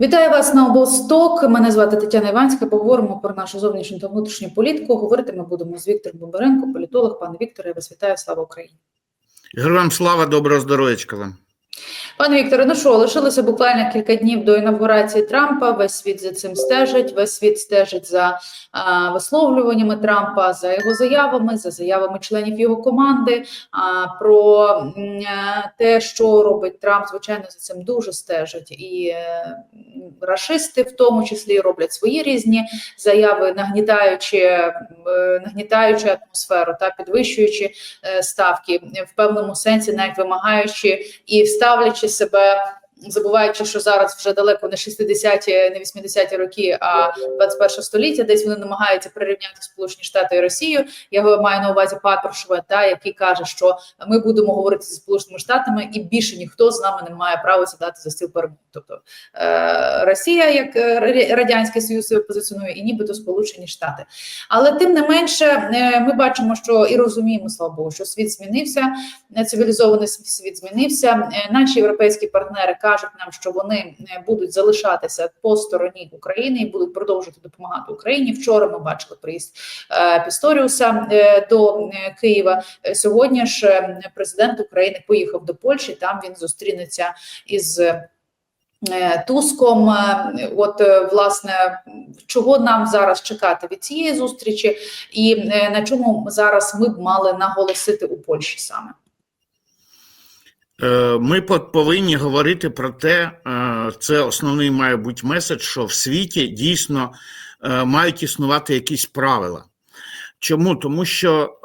Вітаю вас на обосток. Мене звати Тетяна Іванська. Поговоримо про нашу зовнішню та внутрішню політику. Говорити ми будемо з Віктором Бондаренко, політолог. Пане Вікторе, я вас вітаю. Слава Україні. Героям слава, доброго здоров'ячка вам. Пане Вікторе, ну що, лишилося буквально кілька днів до інавгурації Трампа. Весь світ за цим стежить. Весь світ стежить за а, висловлюваннями Трампа, за його заявами, за заявами членів його команди. А, про м, е, те, що робить Трамп, звичайно, за цим дуже стежать. І е, рашисти, в тому числі, роблять свої різні заяви, нагнітаючи, е, нагнітаючи атмосферу та підвищуючи е, ставки в певному сенсі, навіть вимагаючи і ставлячи себе, забуваючи, що зараз вже далеко не 60-ті, не 80-ті роки, а 21 століття, десь вони намагаються прирівняти Сполучені Штати і Росію. Я маю на увазі Патрушева, та який каже, що ми будемо говорити зі Сполученими Штатами, і більше ніхто з нами не має права сідати за стіл перемог. Тобто е, Росія, як е, радянський союз, себе позиціонує, і нібито Сполучені Штати. Але тим не менше, е, ми бачимо, що і розуміємо, слава Богу, що світ змінився, цивілізований світ- змінився. Наші європейські партнери кажуть нам, що вони е, будуть залишатися по стороні України і будуть продовжувати допомагати Україні. Вчора ми бачили приїзд е, Пісторіуса е, до Києва. Сьогодні ж президент України поїхав до Польщі. Там він зустрінеться із. Туском, от власне, чого нам зараз чекати від цієї зустрічі, і на чому зараз ми б мали наголосити у Польщі саме? Е, Ми повинні говорити про те, е, це основний має бути меседж, що в світі дійсно е, мають існувати якісь правила. Чому? Тому що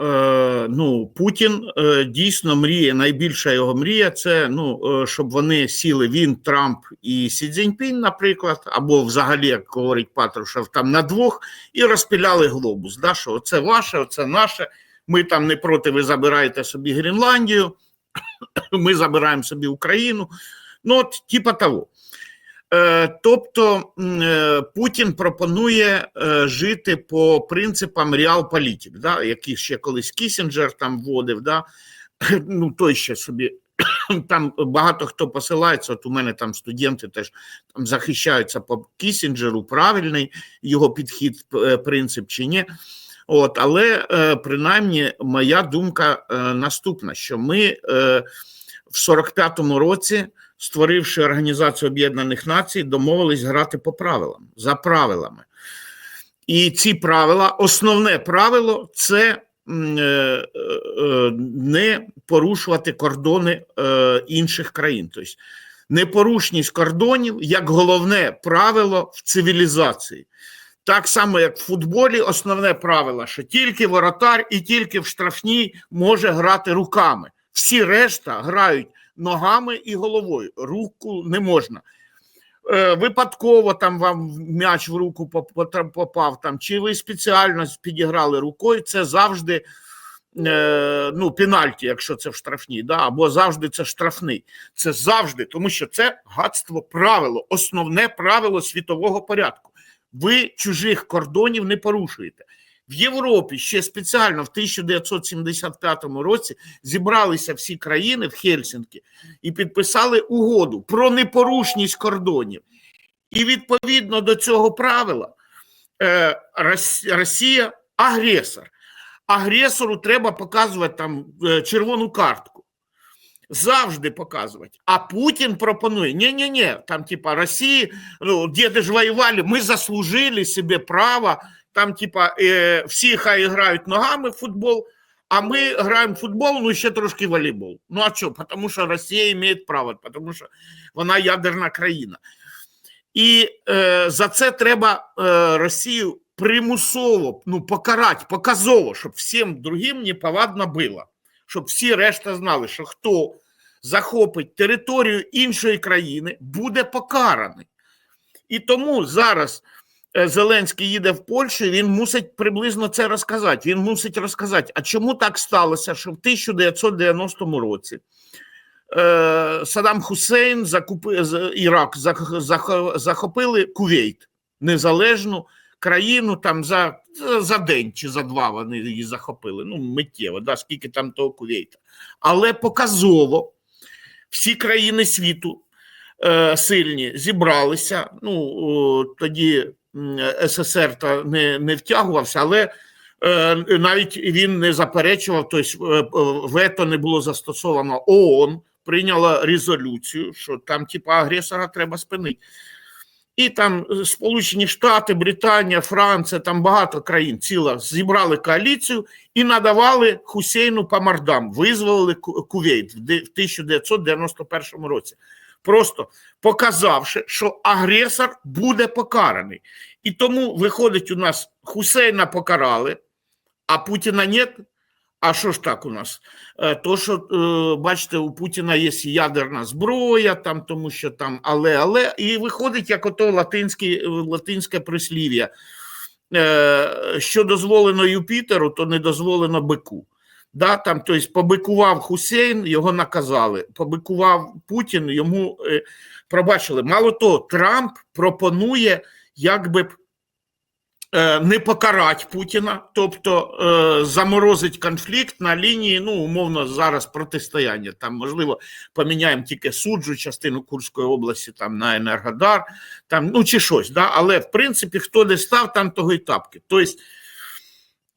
ну, Путін дійсно мріє, найбільша його мрія це ну, щоб вони сіли він, Трамп і Сі Цзіньпін, наприклад, або взагалі, як говорить Патрушев, там на двох і розпіляли глобус. Да, що це ваше, це наше. Ми там не проти, ви забираєте собі Гренландію, ми забираємо собі Україну. Ну, от, типа того. Е, Тобто е, Путін пропонує е, жити по принципам реалполітик, да, які ще колись Кісінджер там вводив, да, ну той ще собі. Там багато хто посилається. От у мене там студенти теж там захищаються по Кісінджеру, правильний його підхід, е, принцип чи ні. От, але е, принаймні моя думка е, наступна: що ми е, в 45-му році, створивши Організацію Об'єднаних Націй, домовились грати по правилам за правилами. І ці правила, основне правило це не порушувати кордони інших країн. Тобто непорушність кордонів як головне правило в цивілізації. Так само, як в футболі, основне правило, що тільки воротар і тільки в штрафній може грати руками. Всі решта грають ногами і головою. Руку не можна. Е, випадково там вам м'яч в руку попав, там, чи ви спеціально підіграли рукою, це завжди е, ну, пенальті, якщо це в штрафній, да, або завжди це штрафний. Це завжди, тому що це гадство правило, основне правило світового порядку. Ви чужих кордонів не порушуєте. В Європі ще спеціально в 1975 році зібралися всі країни в Хельсінкі і підписали угоду про непорушність кордонів. І відповідно до цього правила е, Росія агресор. Агресору треба показувати там е, червону картку. Завжди показувати. А Путін пропонує: ні-ні-ні, там, типа, Росії, ну, діди ж воювали, ми заслужили собі право, там, типа, е, всі хай грають ногами в футбол, а ми граємо в футбол, ну ще трошки волейбол. Ну а що? Тому що Росія має право, тому що вона ядерна країна. І е, за це треба е, Росію примусово ну, покарати, показово, щоб всім другим неповадно було. Щоб всі решта знали, що хто захопить територію іншої країни, буде покараний. І тому зараз е, Зеленський їде в Польщу, він мусить приблизно це розказати. Він мусить розказати, а чому так сталося, що в 1990 році е, Саддам Хусейн закупи, з- Ірак зах- зах- захопили Кувейт, незалежну країну там за, за день чи за два вони її захопили. Ну, миттєво, да, скільки там того Кувейта. Але показово всі країни світу е, сильні зібралися. Ну о, тоді ССР та не, не втягувався, але е, навіть він не заперечував, тобто е, е, вето не було застосовано. ООН прийняла резолюцію, що там, типа, агресора треба спинити. І там е, Сполучені Штати, Британія, Франція, там багато країн ціла зібрали коаліцію і надавали Хусейну по мордам, визволили Кувейт в в 1991 році, просто показавши, що агресор буде покараний. І тому виходить у нас Хусейна покарали, а Путіна нет. А що ж так у нас? Е, То, що е, бачите, у Путіна є ядерна зброя, там, тому що там але, але, і виходить як ото латинське, латинське прислів'я. Е, Що дозволено Юпітеру, то не дозволено бику. Да, там, тобто, побикував Хусейн, його наказали. Побикував Путін, йому пробачили. Мало того, Трамп пропонує якби б е, не покарати Путіна, тобто е, заморозить конфлікт на лінії, ну, умовно, зараз протистояння. Там, можливо, поміняємо тільки суджу частину Курської області там на Енергодар, там, ну чи щось. Да? Але в принципі, хто не став, там того і тапки. Тобто,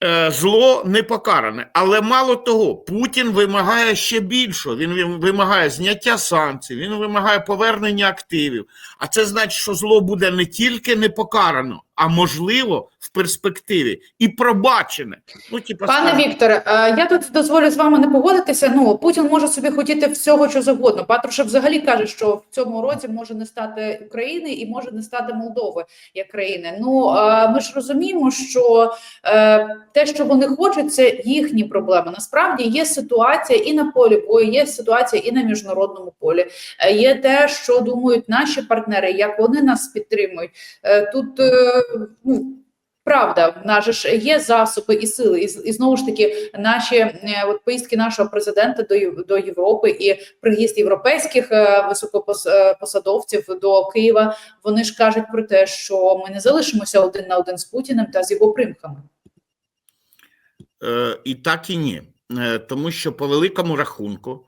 е, зло не покаране. Але мало того, Путін вимагає ще більшого. Він вимагає зняття санкцій, він вимагає повернення активів. А це значить, що зло буде не тільки не покарано, а можливо в перспективі і пробачене. Ну, типа, Пане скажемо, Вікторе, е, я тут дозволю з вами не погодитися. Ну Путін може собі хотіти всього, що завгодно. Патрушев взагалі каже, що в цьому році може не стати України і може не стати Молдови як країни. Ну е, ми ж розуміємо, що е, те, що вони хочуть, це їхні проблеми. Насправді є ситуація і на полі бою, є ситуація і на міжнародному полі. Є те, що думають наші партнери, як вони нас підтримують. Тут ну. Правда, в нас ж є засоби і сили, і, і знову ж таки, наші е, от поїздки нашого президента до до Європи і приїзд європейських е, високопосадовців до Києва. Вони ж кажуть про те, що ми не залишимося один на один з Путіним та з його примхами. Е, І так і ні. Е, Тому що по великому рахунку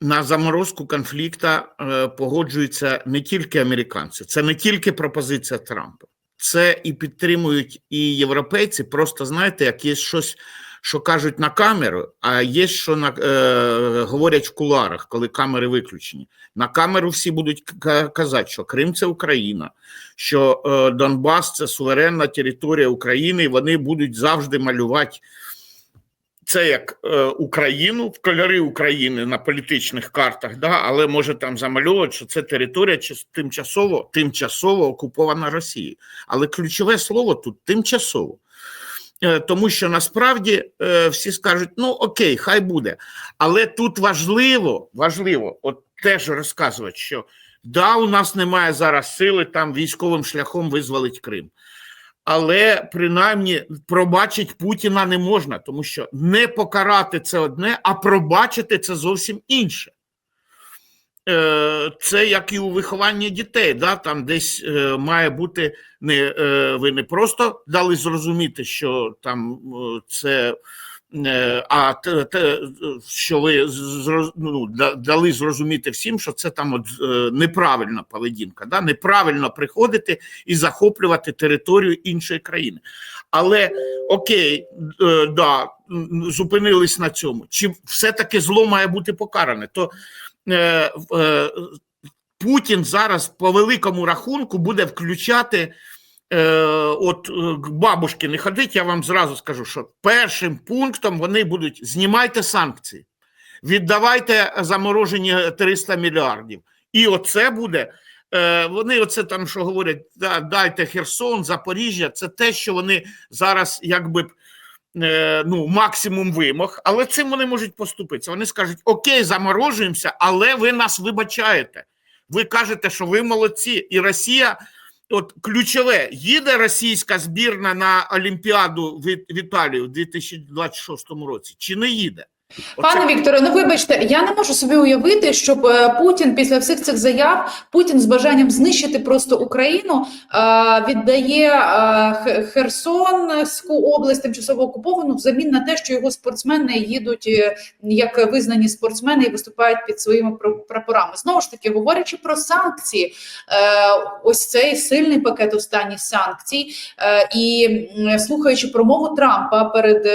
на заморозку конфлікта е, погоджуються не тільки американці, це не тільки пропозиція Трампа, це і підтримують і європейці. Просто знаєте, як є щось, що кажуть на камеру, а є що на е, говорять в куларах, коли камери виключені. На камеру всі будуть казати, що Крим це Україна, що е, Донбас це суверенна територія України, і вони будуть завжди малювати це як е, Україну в кольори України на політичних картах, да, але може там замальовувати, що це територія час- тимчасово, тимчасово окупована Росією. Але ключове слово тут тимчасово. Е, Тому що насправді е, всі скажуть: ну окей, хай буде. Але тут важливо, важливо, от теж розказувати, що да, у нас немає зараз сили там військовим шляхом визволить Крим. Але принаймні пробачити Путіна не можна, тому що не покарати це одне, а пробачити це зовсім інше. Е, Це як і у вихованні дітей, да? там десь е, має бути не е, ви не просто дали зрозуміти, що там е, це. Е, А те, те, що ви ну, дали зрозуміти всім, що це там от е, неправильна поведінка, да? неправильно приходити і захоплювати територію іншої країни. Але окей, е, да, зупинились на цьому. Чи все-таки зло має бути покаране? То е, е, Путін зараз по великому рахунку буде включати. Е, от е, бабушки не ходить, я вам зразу скажу, що першим пунктом вони будуть знімайте санкції, віддавайте заморожені 300 мільярдів. І оце буде. Е, вони оце там, що говорять, дайте Херсон, Запоріжжя, це те, що вони зараз якби. Ну, максимум вимог, але цим вони можуть поступитися. Вони скажуть: Окей, заморожуємося, але ви нас вибачаєте. Ви кажете, що ви молодці, і Росія от ключове, їде російська збірна на Олімпіаду в, Італію в 2026 році, чи не їде? Пане Вікторе, ну вибачте, я не можу собі уявити, щоб е, Путін після всіх цих заяв Путін з бажанням знищити просто Україну е, віддає е, Херсонську область тимчасово окуповану взамін на те, що його спортсмени їдуть як визнані спортсмени і виступають під своїми пра- прапорами. Знову ж таки, говорячи про санкції, ось цей сильний пакет останніх санкцій, і слухаючи промову Трампа перед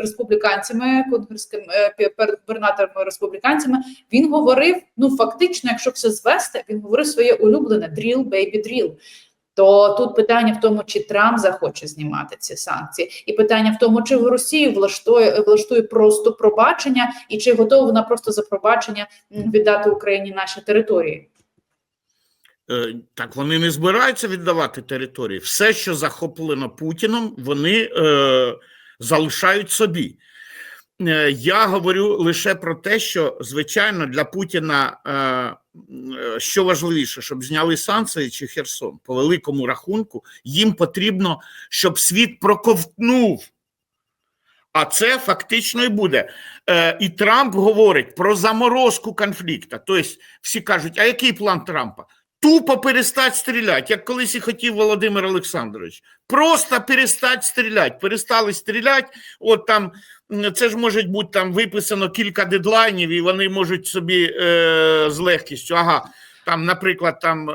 республіканцями, конгреским е, пе- перед губернаторами республіканцями, він говорив: ну фактично, якщо все звести, він говорив своє улюблене drill, baby, drill. То тут питання в тому, чи Трамп захоче знімати ці санкції, і питання в тому, чи Росію влаштує влаштує просто пробачення, і чи готова вона просто за пробачення віддати Україні наші території. Е, Так, вони не збираються віддавати території. Все, що захоплено Путіном, вони е, залишають собі. Е, Я говорю лише про те, що звичайно для Путіна е, е, що важливіше, щоб зняли санкції чи Херсон, по великому рахунку, їм потрібно, щоб світ проковтнув. А це фактично і буде. І Трамп говорить про заморозку конфлікту. Тобто всі кажуть, а який план Трампа? Тупо перестать стріляти, як колись і хотів Володимир Олександрович. Просто перестать стріляти. Перестали стріляти. От там це ж може бути там виписано кілька дедлайнів, і вони можуть собі е, з легкістю. Ага, там, наприклад, там е,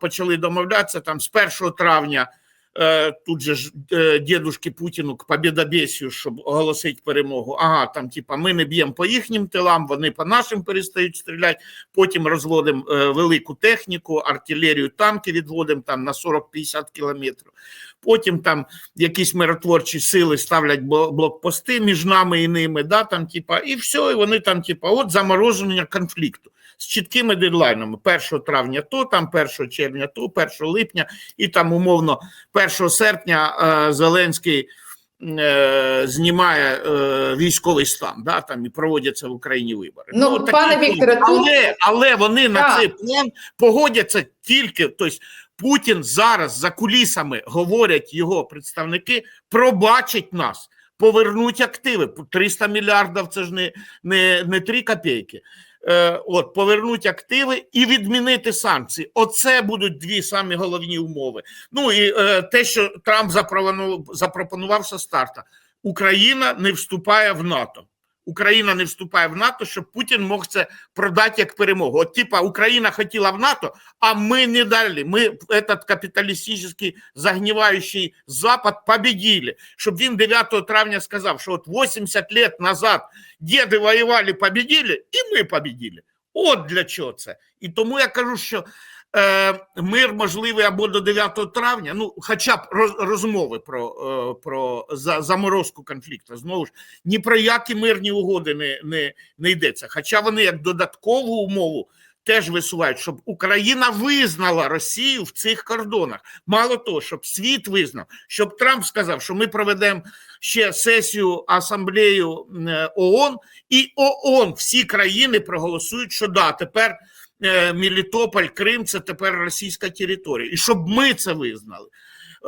почали домовлятися там з 1 травня. Е, Тут же ж е, дідушки Путіну к побєдобєсію, щоб оголосити перемогу. Ага, там, типа, ми не б'ємо по їхнім тилам, вони по нашим перестають стріляти. Потім розводимо е, велику техніку, артилерію, танки відводимо там на 40-50 кілометрів. Потім там якісь миротворчі сили ставлять блокпости між нами і ними, да, там, типа, і все, і вони там, типа, от замороження конфлікту з чіткими дедлайнами. 1 травня то, там 1 червня то, 1 липня, і там умовно 1 серпня е, Зеленський е, знімає е, військовий стан, да, там і проводяться в Україні вибори. Ну, такий пане. Вікторе, тут- але, але вони на цей план погодяться тільки. Тобто Путін зараз за кулісами говорять його представники, пробачить нас. Повернуть активи 300 мільярдів. Це ж не, не, не 3 копійки. Е, от повернуть активи і відмінити санкції. Оце будуть дві самі головні умови. Ну і е, те, що Трамп запропонував, запропонував со старта: Україна не вступає в НАТО. Україна не вступає в НАТО, щоб Путін мог це продати як перемогу. От, типа, Україна хотіла в НАТО, а ми не дали. Ми этот капіталістичний загниваючий Запад победили. Щоб він 9 травня сказав, що от 80 лет назад діди воювали, победили, і ми победили. От для чого це. І тому я кажу, що мир можливий або до 9 травня, ну, хоча б роз, розмови про, е, про заморозку конфлікту. Знову ж, ні про які мирні угоди не, не, не йдеться. Хоча вони як додаткову умову теж висувають, щоб Україна визнала Росію в цих кордонах. Мало того, щоб світ визнав, щоб Трамп сказав, що ми проведемо ще сесію асамблею е, ООН, і ООН всі країни проголосують, що да, тепер е, Мелітополь, Крим це тепер російська територія. І щоб ми це визнали.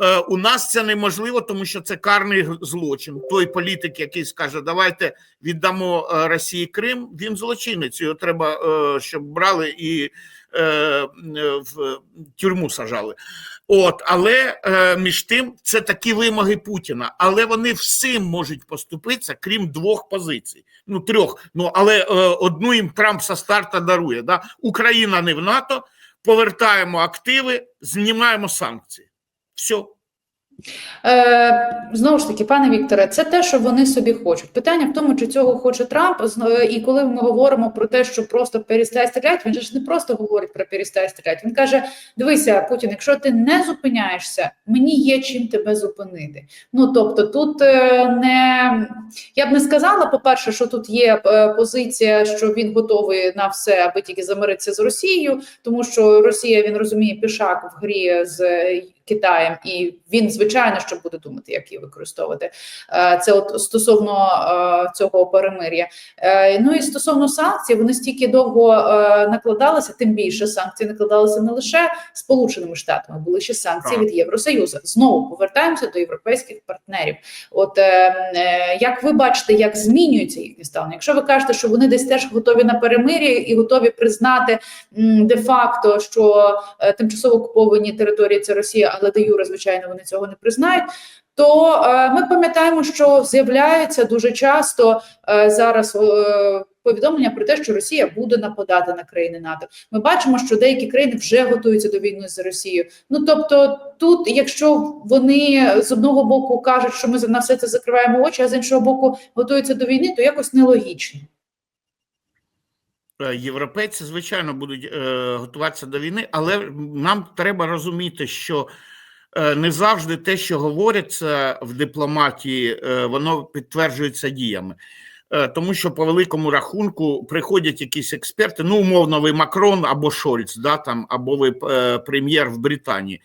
Е, У нас це неможливо, тому що це карний злочин. Той політик, який скаже, давайте віддамо е, Росії Крим, він злочинець. Його треба, щоб брали і в тюрму сажали. От, але між тим це такі вимоги Путіна. Але вони всім можуть поступитися, крім двох позицій. Ну, трьох. Ну але е, одну їм Трамп со старта дарує. Да? Україна не в НАТО, повертаємо активи, знімаємо санкції. Все. Е, знову ж таки, пане Вікторе, це те, що вони собі хочуть. Питання в тому, чи цього хоче Трамп. Е, І коли ми говоримо про те, що просто перестає стріляти, він же ж не просто говорить про перестає стріляти. Він каже: дивися, Путін, якщо ти не зупиняєшся, мені є чим тебе зупинити. Ну тобто, тут е, не я б не сказала, по-перше, що тут є е, позиція, що він готовий на все, аби тільки замиритися з Росією, тому що Росія він розуміє пішак в грі з Китаєм, і він звичайно що буде думати, як її використовувати. Е, Це от стосовно е, цього перемир'я. Е, Ну і стосовно санкцій, вони стільки довго накладалися, тим більше санкції накладалися не лише сполученими штатами, були ще санкції від Євросоюзу. Знову повертаємося до європейських партнерів. От як ви бачите, як змінюється їхнє ставлення? Якщо ви кажете, що вони десь теж готові на перемир'я і готові признати де-факто, що е, тимчасово окуповані території це Росія, але де юре, звичайно, вони цього не признають. То е, ми пам'ятаємо, що з'являється дуже часто е, зараз е, повідомлення про те, що Росія буде нападати на країни НАТО. Ми бачимо, що деякі країни вже готуються до війни з Росією. Ну тобто, тут, якщо вони з одного боку кажуть, що ми на все це закриваємо очі, а з іншого боку готуються до війни, то якось нелогічно. Е, Європейці, звичайно, будуть е, готуватися до війни, але нам треба розуміти, що е, не завжди те, що говориться в дипломатії, воно підтверджується діями. Тому що по великому рахунку приходять якісь експерти, ну, умовно, ви Макрон або Шольц, да, там, або ви прем'єр в Британії.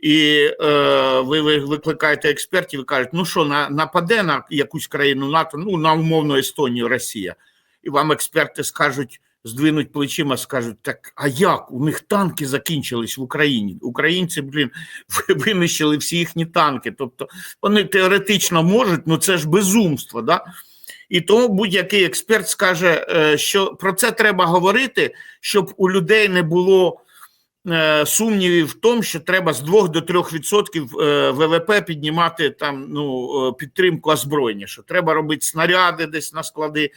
І е, ви викликаєте експертів і кажуть, ну що, на, нападе на якусь країну НАТО, ну, на умовно Естонію, Росія. І вам експерти скажуть, здвинуть плечима, скажуть: так а як? У них танки закінчились в Україні. Українці, блін, винищили всі їхні танки. Тобто вони теоретично можуть, ну це ж безумство. Да? І тому будь-який експерт скаже, е, що про це треба говорити, щоб у людей не було е, сумнівів в тому, що треба з 2 до 3 відсотків е, ВВП піднімати там ну, підтримку озброєння, що треба робити снаряди десь на склади,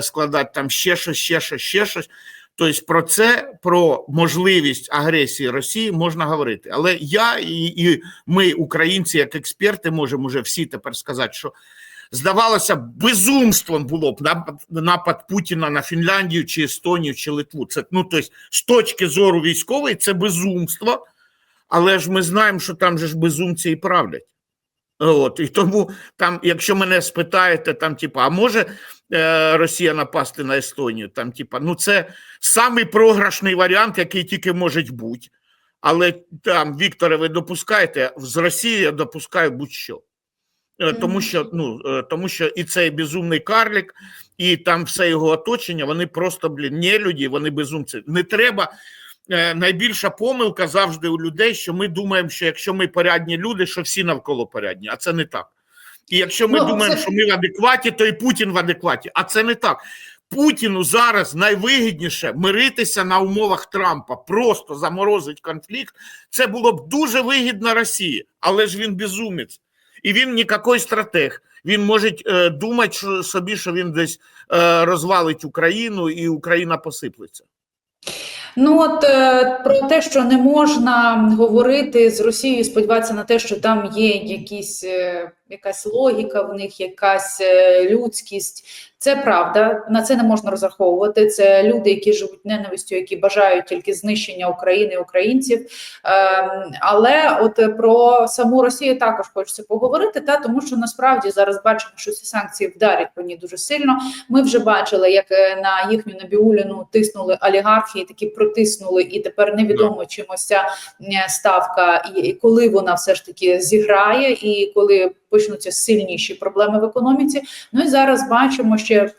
складати там ще щось, ще щось, ще щось. Тобто про це, про можливість агресії Росії можна говорити. Але я і, і ми, українці, як експерти, можемо вже всі тепер сказати, що здавалося, безумством було б напад, напад Путіна на Фінляндію чи Естонію чи Литву. Це ну тобто, з точки зору військової, це безумство, але ж ми знаємо, що там же ж безумці і правлять. От і тому там, якщо мене спитаєте, там, типа, а може е, Росія напасти на Естонію? Там, типа, ну це самий програшний варіант, який тільки може бути. Але там, Вікторе, ви допускаєте, з Росії я допускаю будь-що. Е, Тому що, ну, е, тому що і цей безумний карлік, і там все його оточення, вони просто, блін, не люди, вони безумці. Не треба. е, Найбільша помилка завжди у людей, що ми думаємо, що якщо ми порядні люди, що всі навколо порядні, а це не так. І якщо ми Ну, думаємо, це- що ми в адекваті, то і Путін в адекваті, а це не так. Путіну зараз найвигідніше миритися на умовах Трампа, просто заморозить конфлікт. Це було б дуже вигідно Росії, але ж він безумець. І він ніякий стратег. Він може е, думати що, собі, що він десь е, розвалить Україну і Україна посиплеться. Ну от е, про те, що не можна говорити з Росією, сподіватися на те, що там є якісь, е, якась логіка, в них якась е, людськість. Це правда, на це не можна розраховувати. Це люди, які живуть ненавистю, які бажають тільки знищення України українців. Ем, але от е, про саму Росію також хочеться поговорити, та тому що насправді зараз бачимо, що ці санкції вдарять по ній дуже сильно. Ми вже бачили, як е, на їхню Набіуліну тиснули олігархи, і таки протиснули, і тепер невідомо чим ось ця ставка, і коли вона все ж таки зіграє, і коли почнуться сильніші проблеми в економіці. Ну і зараз бачимо ще.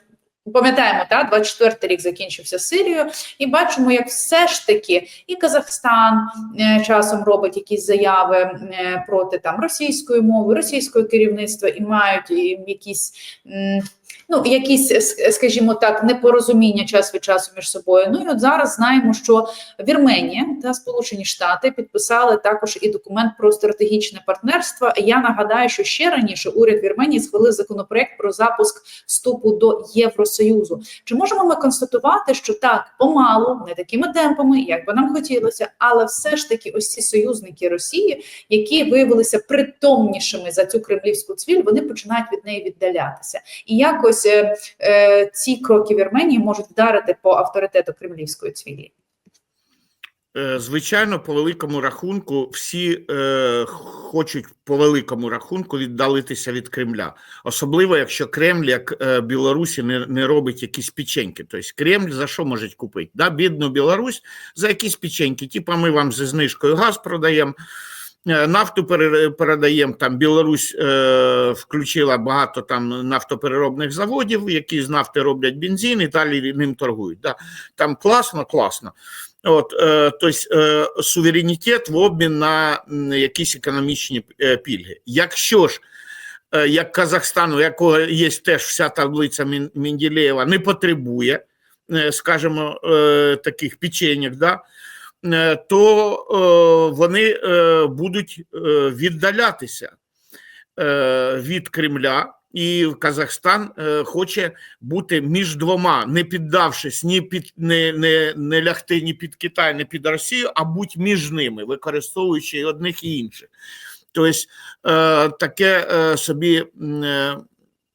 Пам'ятаємо, та 24 рік закінчився Сирією, і бачимо, як все ж таки і Казахстан е, часом робить якісь заяви е, проти там російської мови, російського керівництва, і мають і якісь м, ну якісь, скажімо так, непорозуміння час від часу між собою. Ну і от зараз знаємо, що Вірменія та Сполучені Штати підписали також і документ про стратегічне партнерство. Я нагадаю, що ще раніше уряд Вірменії схвалив законопроект про запуск вступу до Євросоюзу. Чи можемо ми констатувати, що так помалу, не такими темпами, як би нам хотілося, але все ж таки, ось ці союзники Росії, які виявилися притомнішими за цю кремлівську цвіль, вони починають від неї віддалятися, і якось е, е, ці кроки Вірменії можуть вдарити по авторитету кремлівської цвілі. Е, Звичайно, по великому рахунку, всі е, хочуть по великому рахунку віддалитися від Кремля, особливо якщо Кремль, як е, Білорусі, не, не робить якісь печеньки. Тобто Кремль за що може купити? Да? Бідну Білорусь за якісь печеньки. Типа ми вам зі знижкою газ продаємо, Нафту передаємо там. Білорусь е, включила багато там нафтопереробних заводів, які з нафти роблять бензин і далі ним торгують. Да. Там класно, класно. От, е, тобто е, суверенітет в обмін на якісь економічні е, пільги. Якщо ж е, як Казахстан, у якого є теж вся таблиця Менделєєва, не потребує, е, скажімо, е, таких печеньок, да, е, то е, вони е, будуть е, віддалятися е, від Кремля. І Казахстан е, хоче бути між двома, не піддавшись ні під не, не, не лягти ні під Китай, ні під Росію, а будь між ними, використовуючи і одних і інших. Тобто е, таке е, собі е,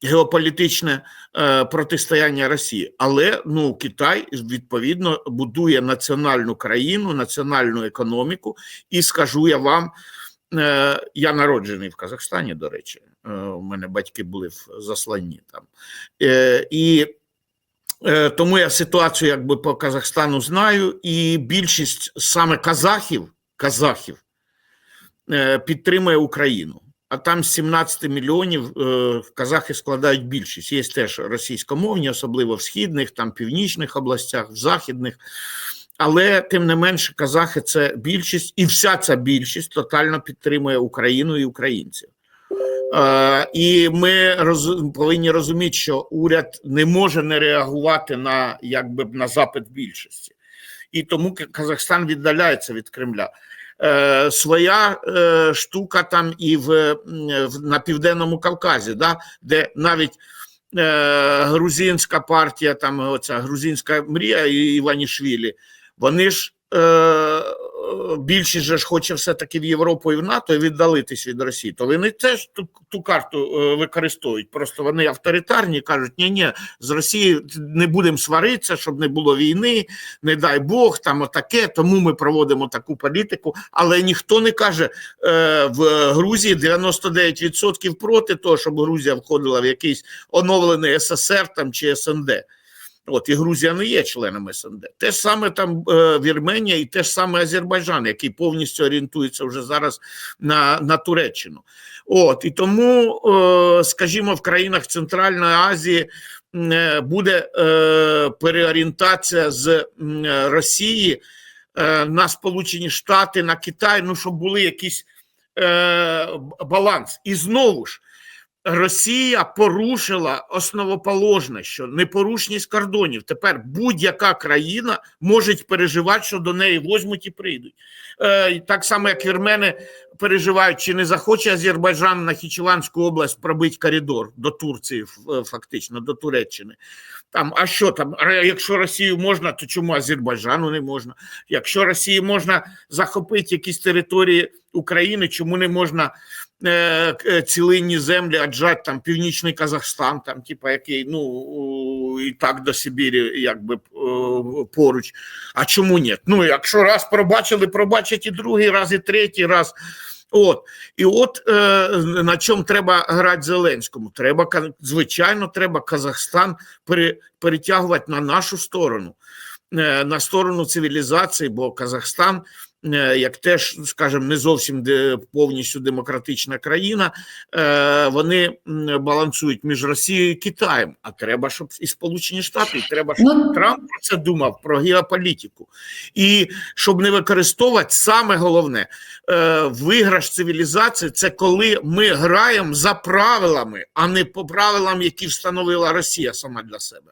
геополітичне е, протистояння Росії. Але ну, Китай відповідно будує національну країну, національну економіку, і скажу я вам. Е, Я народжений в Казахстані, до речі. Е, У мене батьки були в засланні там. І тому я ситуацію якби по Казахстану знаю, і більшість саме казахів, казахів підтримує Україну. А там з 17 мільйонів е, казахи складають більшість. Є теж російськомовні, особливо в східних, там північних областях, в західних. Але тим не менше, казахи це більшість, і вся ця більшість тотально підтримує Україну і українців. Е, і ми роз, повинні розуміти, що уряд не може не реагувати на якби на запит більшості, і тому Казахстан віддаляється від Кремля. Е, своя е, штука там і в, в на південному Кавказі, да, де навіть е, грузинська партія, там оця грузинська мрія і Іванішвілі, вони ж е, більшість же ж хоче все-таки в Європу і в НАТО і віддалитись від Росії, то вони теж ту, ту карту е, використовують. Просто вони авторитарні кажуть, ні, ні, з Росією не будемо сваритися, щоб не було війни, не дай Бог, там отаке, тому ми проводимо таку політику. Але ніхто не каже е, в Грузії 99% проти того, щоб Грузія входила в якийсь оновлений СССР там чи СНД. От і Грузія не є членом СНД. Те ж саме там е, Вірменія і те ж саме Азербайджан, який повністю орієнтується вже зараз на, на Туреччину. От і тому, е, скажімо, в країнах Центральної Азії е, буде переорієнтація з Росії на Сполучені Штати, на Китай, ну щоб були якісь баланс. І знову ж. Росія порушила основоположне, що непорушність кордонів. Тепер будь-яка країна може переживати, що до неї возьмуть і прийдуть. Е, так само, як вірмени переживають, чи не захоче Азербайджан на Хічеванську область пробити коридор до Турції, е, фактично, до Туреччини. Там, а що там? Якщо Росію можна, то чому Азербайджану не можна? Якщо Росії можна захопити якісь території України, чому не можна цілинні землі аджать там північний Казахстан, там, типа який ну і так до Сибірі, якби е, поруч. А чому ні? Ну, якщо раз пробачили, пробачать і другий раз, і третій раз. От і от е, на чому треба грати Зеленському? Треба звичайно, треба Казахстан пере, перетягувати на нашу сторону, е, на сторону цивілізації, бо Казахстан, е, як теж, скажімо, не зовсім де, повністю демократична країна, е, вони балансують між Росією і Китаєм. А треба, щоб і Сполучені Штати, і треба, щоб Ну, Трамп про це думав про геополітику. І щоб не використовувати саме головне е, виграш цивілізації це коли ми граємо за правилами, а не по правилам, які встановила Росія сама для себе.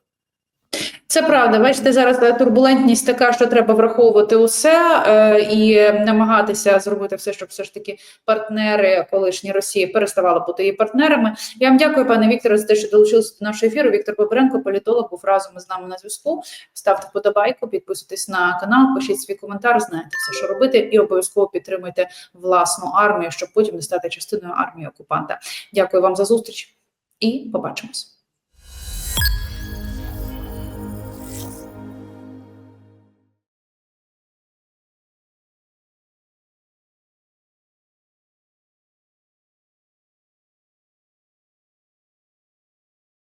Це правда. Бачите, зараз е, турбулентність така, що треба враховувати усе е, і намагатися зробити все, щоб все ж таки партнери колишні Росії переставали бути її партнерами. Я вам дякую, пане Вікторе, за те, що долучилися до нашого ефіру. Віктор Бобренко, політолог, був разом із нами на зв'язку. Ставте вподобайку, підписуйтесь на канал, пишіть свій коментар, знаєте все, що робити, і обов'язково підтримуйте власну армію, щоб потім не стати частиною армії окупанта. Дякую вам за зустріч і побачимось.